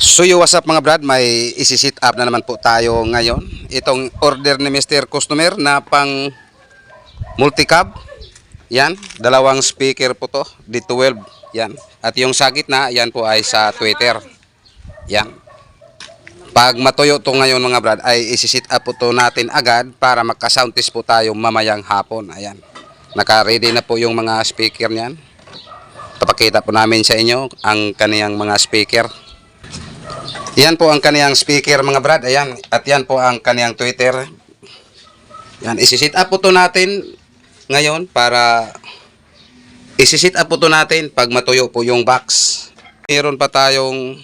So yo, what's up mga brad? May isi-sit up na naman po tayo ngayon. Itong order ni Mr. Customer na pang multicab. Yan, dalawang speaker po to, D12. Yan. At yung sa gitna, yan po ay sa Twitter. Yan. Pag matuyo to ngayon mga brad, ay isi-sit up po to natin agad para magka-sound test po tayo mamayang hapon. Ayan. Naka-ready na po yung mga speaker niyan. Papakita po namin sa inyo ang kaniyang mga speaker. Yan po ang kaniyang speaker mga brad. Ayan. At yan po ang kaniyang Twitter. Yan. Isi-sit up po to natin ngayon para isi-sit up po to natin pag matuyo po yung box. Meron pa tayong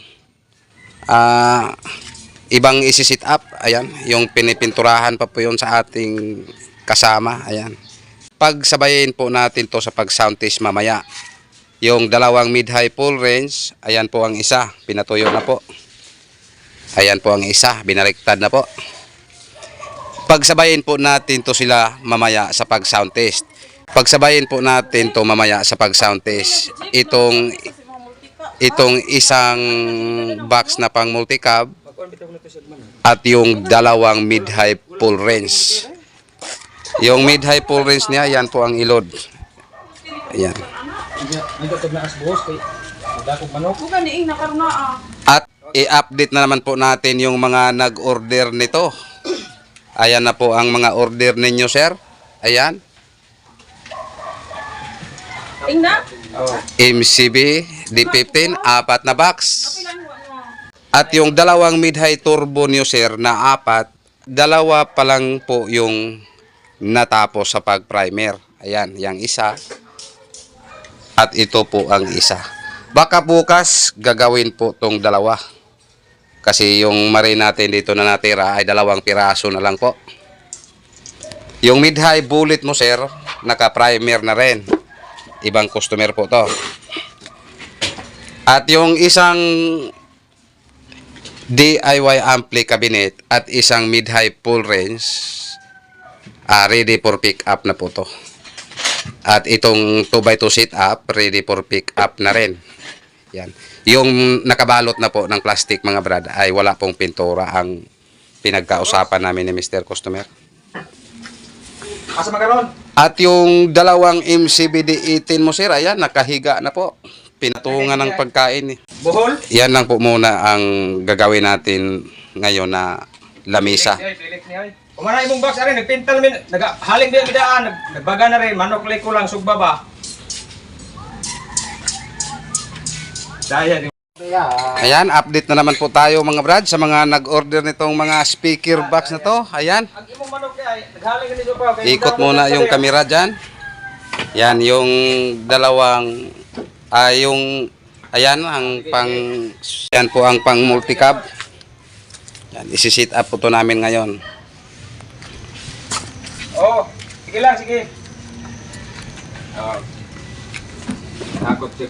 ah ibang isi-sit up. Ayan. Yung pinipinturahan pa po yun sa ating kasama. Ayan. Pagsabayin po natin to sa pag-sound test mamaya. Yung dalawang mid-high full range, ayan po ang isa. Pinatuyo na po. Ayan po ang isa, binaliktad na po. Pagsabayin po natin to sila mamaya sa pag-sound test. Pagsabayin po natin to mamaya sa pag-sound test. Itong itong isang box na pang multicab at yung dalawang mid-high full range. Yung mid-high full range niya, yan po ang ilod. Ayan. At i-update na naman po natin yung mga nag-order nito. Ayan na po ang mga order ninyo, sir. Ayan. Ing na? MCB D15, apat na box. At yung dalawang mid-high turbo nyo, sir, na apat, dalawa pa lang po yung natapos sa pag-primer. Ayan, yung isa. At ito po ang isa. Baka bukas, gagawin po tong dalawa. Kasi yung marin natin dito na natira ay dalawang piraso na lang po. Yung mid-high bullet mo, sir, naka-primer na rin. Ibang customer po to. At yung isang DIY ampli cabinet at isang mid-high full range ah, ready for pick up na po to. At itong 2x2 sit up ready for pick up na rin. Yan. Yung nakabalot na po ng plastic mga brad ay wala pong pintura ang pinagkausapan namin ni Mr. Customer. Asa magaron? At yung dalawang MCBD 18 mo sir, ayan, nakahiga na po. Pinatungan ng pagkain. eh. Bohol? Yan lang po muna ang gagawin natin ngayon na lamisa. Kumana imong box ari nagpintal min nagahaling din bidaan nag, nagbaga na rin manok liko lang sugba Daya. Ayan, update na naman po tayo mga brad sa mga nag-order nitong mga speaker box na to. Ayan, ikot muna yung kamera dyan. Yan, yung dalawang, ah, yung, ayan, ang pang, yan po ang pang multicab. Yan, isi-sit up po to namin ngayon. Oh, sige lang sige. Oh. Takot siya.